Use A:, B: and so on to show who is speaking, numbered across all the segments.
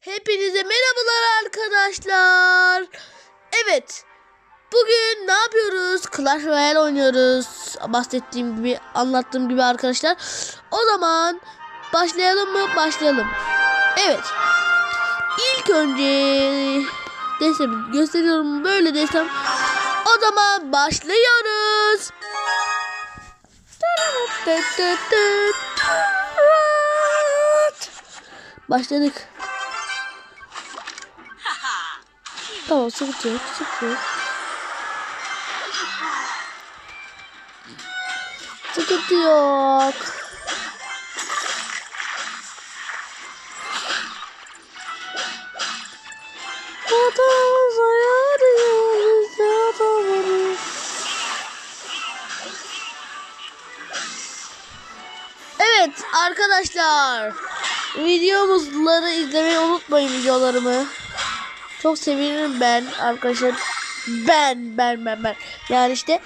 A: Hepinize merhabalar arkadaşlar. Evet. Bugün ne yapıyoruz? Clash Royale oynuyoruz. Bahsettiğim gibi, anlattığım gibi arkadaşlar. O zaman başlayalım mı? Başlayalım. Evet. İlk önce desem gösteriyorum böyle desem. O zaman başlıyoruz. Başladık. Tamam sıkıntı yok sıkıntı yok. Yok. Evet arkadaşlar. Videomuzları izlemeyi unutmayın videolarımı. Çok sevinirim ben arkadaşlar. Ben ben ben ben. Yani işte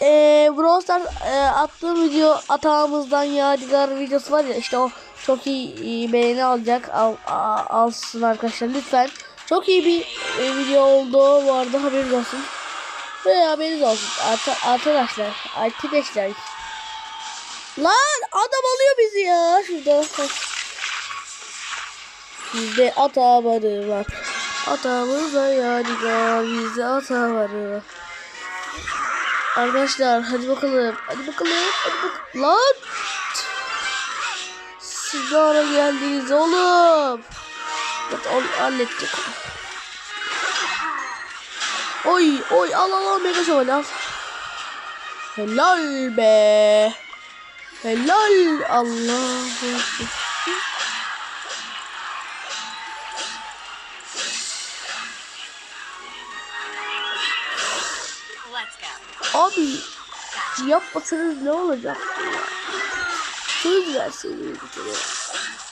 A: eee Brawl Stars eee, attığım video atağımızdan yadigar videosu var ya işte o çok iyi, iyi beğeni alacak. Al, a- alsın arkadaşlar lütfen. Çok iyi bir e, video oldu bu arada haberiniz olsun. Ve haberiniz olsun Art- arkadaşlar. Arkadaşlar. Lan adam alıyor bizi ya şurada. Bizde ata varı var. Atamıza yadigar bizde ata varı var. Arkadaşlar hadi bakalım. Hadi bakalım. Hadi bakalım. Lan. Siz de ara geldiniz oğlum. Evet, ol- hallettik. Oy oy al al al mega şövalye al. Helal be. Helal Allah. Abi yapmasanız ne olacak? Söz verseniz bir.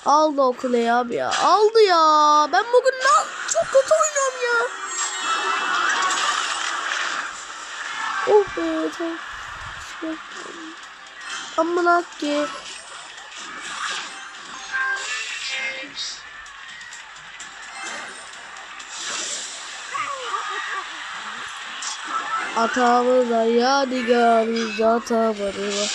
A: Aldı o kuleyi abi ya. Aldı ya. Ben bugün ne çok kötü oynuyorum ya. Oh be tamam. Amına ki. Atamıza yadigarız atavarı var.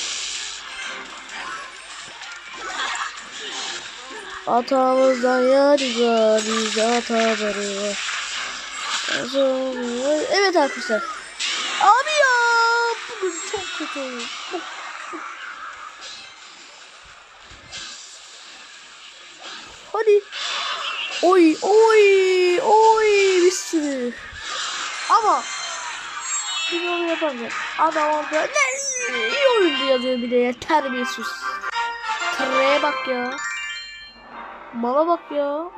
A: Atamızdan yadigarız atavarı var. Evet arkadaşlar. Abi ya bugün çok kötü. Çok- Hadi. Oy oy oy bir sürü. Ama biz onu yapamayacağız. Adam orada ne iyi oyuncu yazıyor bir de ya terbiyesiz. Treye bak ya. Mala bak ya. Allah.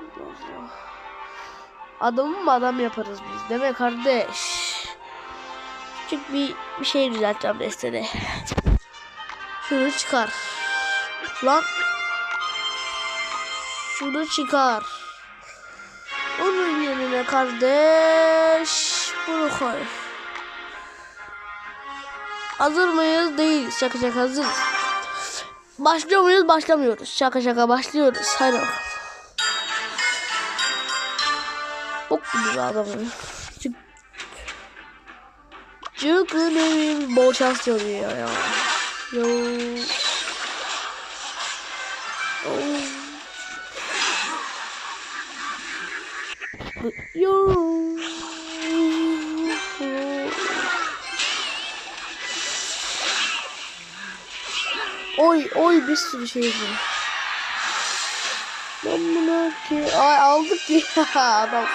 A: Adamı mı adam yaparız biz değil mi kardeş? Küçük bir, bir şey düzelteceğim destede. Şunu çıkar. Lan. Şunu çıkar. Onun yerine kardeş. Bunu koy. Hazır mıyız? Değil. Şaka şaka hazırız. Başlıyor muyuz? Başlamıyoruz. Şaka şaka başlıyoruz. Hadi bakalım. Bok gibi. Çıkın evim. Bol şans diyor ya. Yo. Oh. Yo. Oy oy bir sürü şey var. Ben bunu ki ay aldık ya adam.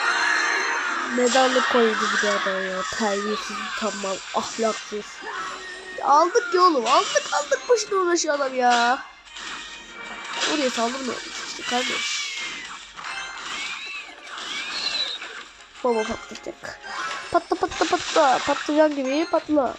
A: Medallık koydu bir adam ya. Terbiyesiz, tamam, ahlaksız. Aldık ya oğlum. Aldık aldık boşuna uğraşıyor adam ya. Oraya saldırmıyor işte kardeş. Baba patlayacak. Patla patla patla. Patlıcan gibi patla.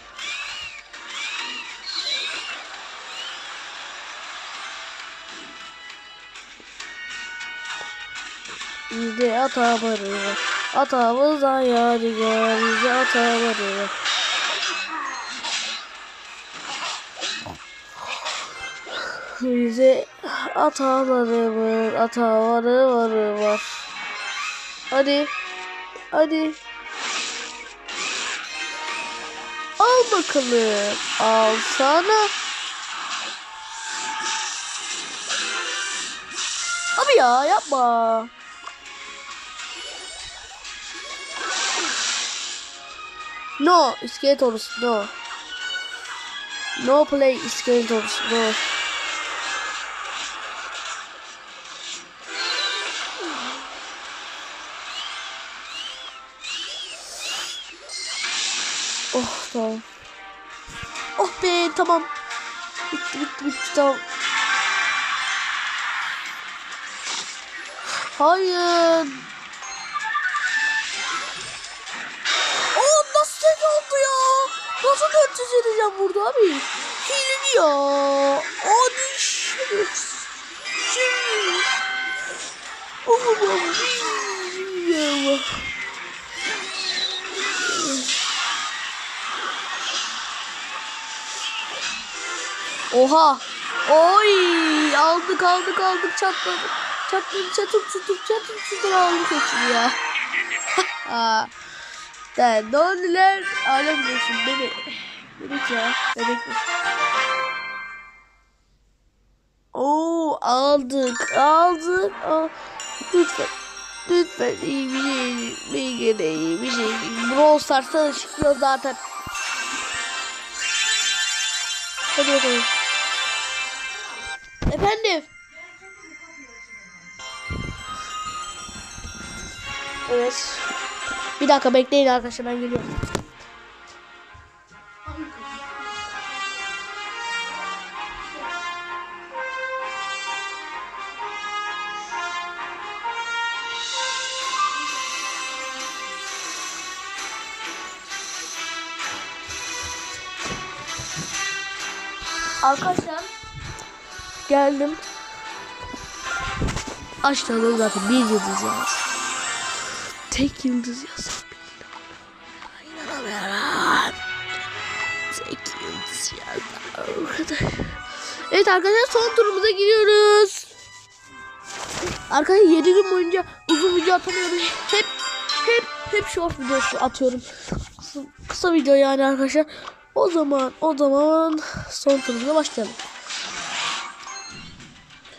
A: Bizde ata varı Atamıza yadigar bize ata varı Bize atalarımın ata varı varı var. Hadi. Hadi. Al bakalım. Al sana. Abi ya yapma. No, Skeletors, no. No play Skeletors, no. Oh tamam. Oh be tamam. Bitti bitti bitti tamam. Hayır. Nasıl 400 edeceğim burada abi? Hileli ya. Hadi şerefsiz. Baba baba. Ya. Oha. Oy. Aldık aldık aldık çatladık. Çatladık çatıp tutup çatıp tutup aldık hepsini ya. Ne oldu lan? Ağlamıyorsun bebek. Bebek ya. Bebek mi? Oo aldık aldık. Aa, lütfen. Lütfen iyi bir şey. Bir kere iyi bir şey. Brawl Stars'ta çıkıyor zaten. Hadi bakalım. Efendim. Evet. Bir dakika bekleyin arkadaşlar ben geliyorum. Arkadaşlar geldim. Aşağıda zaten bir yıldız yaz. Tek yıldız yazar. İnanamıyorum. Tek yıldız yazar. O kadar. Evet arkadaşlar son turumuza giriyoruz. Arkadaşlar 7 gün boyunca uzun video atamıyorum. Hep hep hep short videosu atıyorum. Kısa, kısa video yani arkadaşlar. O zaman o zaman son turumuza başlayalım.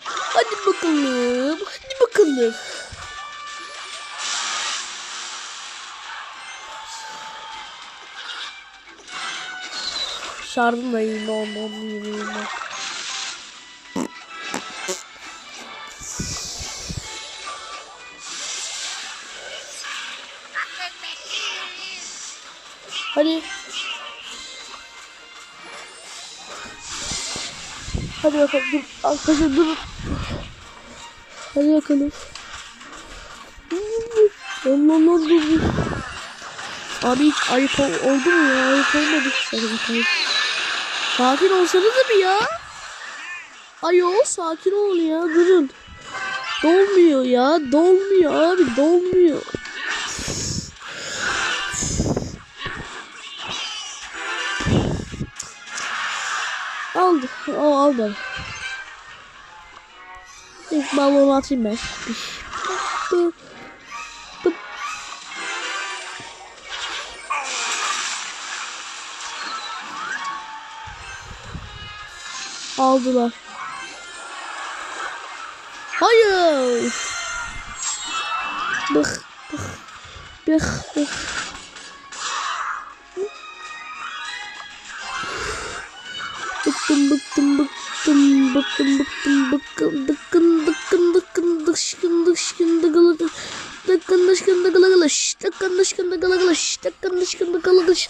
A: Hadi bakalım. Hadi bakalım. Şarjım da no, no, no. Hadi. Hadi bakalım dur. Arkadaşlar dur. Hadi bakalım. Allah dur. Abi hiç ayıp ol- oldu mu ya? Ayıp olmadı. Hadi bakalım. Sakin olsanız bir ya. Ayo sakin ol ya durun. Dolmuyor ya. Dolmuyor abi dolmuyor. Aldı. O aldı. İlk balonu atayım ben. Aldılar. Hayır. Bık bık. Bık bık. Bıktım bıktım bıktım bıktım bıktım bıkkın dıkkın dıkkın dıkkın dışkın dışkın dıgılı dıkkın dışkın dıgılı gılış dıkkın dışkın dıgılı gılış dıkkın dışkın dıgılı gılış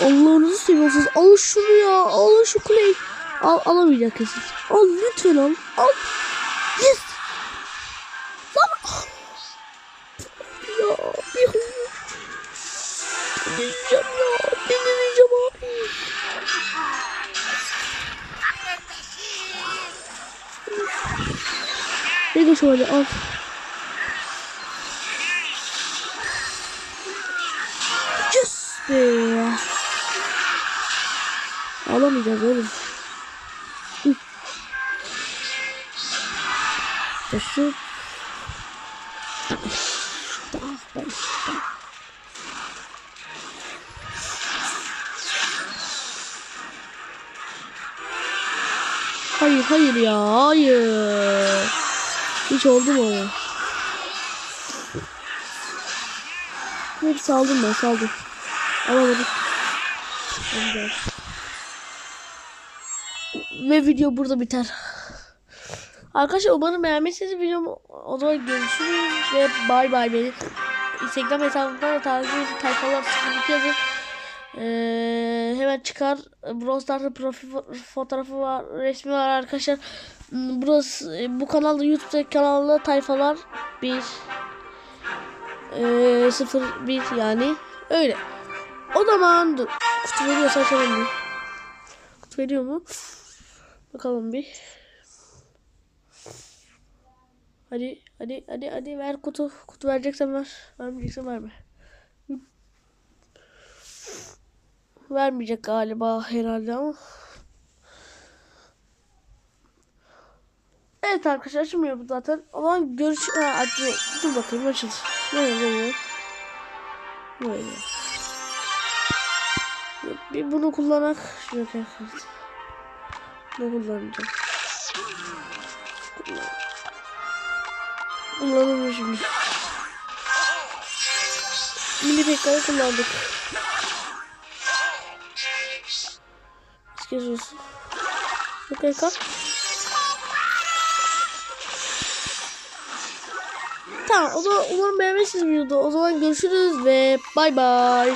A: Allah'ınızı seviyorsunuz al şunu ya al şu kuleyi al alamayacak kesin. Al lütfen al. Al. Yes. Lan. Ya bir Delireceğim ya. Delireceğim abi. Geç hadi al. Yes be. Alamayacağız oğlum. Hı. İşte. Ah ben. Hayır hayır ya hayır. Hiç oldu mu o? Hep saldım ben saldım. Alamadım. Ve video burada biter. Arkadaşlar umarım beğenmişsiniz videomu. O zaman görüşürüz ve bay bay beni. Instagram hesabımdan da takip. Tayfalar 02 yazın. Ee, hemen çıkar. Brawl profil fo- fotoğrafı var. Resmi var arkadaşlar. Hmm, Burası bu kanalda YouTube kanalda tayfalar 1 ee, 01 yani. Öyle. O zaman dur. Kutu veriyorsa açalım bir. Kutu veriyor mu? Bakalım bir. Hadi hadi hadi hadi ver kutu. Kutu vereceksen ver. Vermeyeceksen verme. Vermeyecek galiba herhalde ama. Evet arkadaşlar açılmıyor bu zaten. O zaman görüş... Ha, aç- Dur bakayım açıl. Böyle böyle. Böyle. Bir bunu kullanak. Yok evet. Bunu kullanacağım. Kullanalım şimdi. Mini pekları kullandık. Excuse olsun. Okay, kalk. Tamam o zaman umarım beğenmişsiniz videoda. O zaman görüşürüz ve bay bay.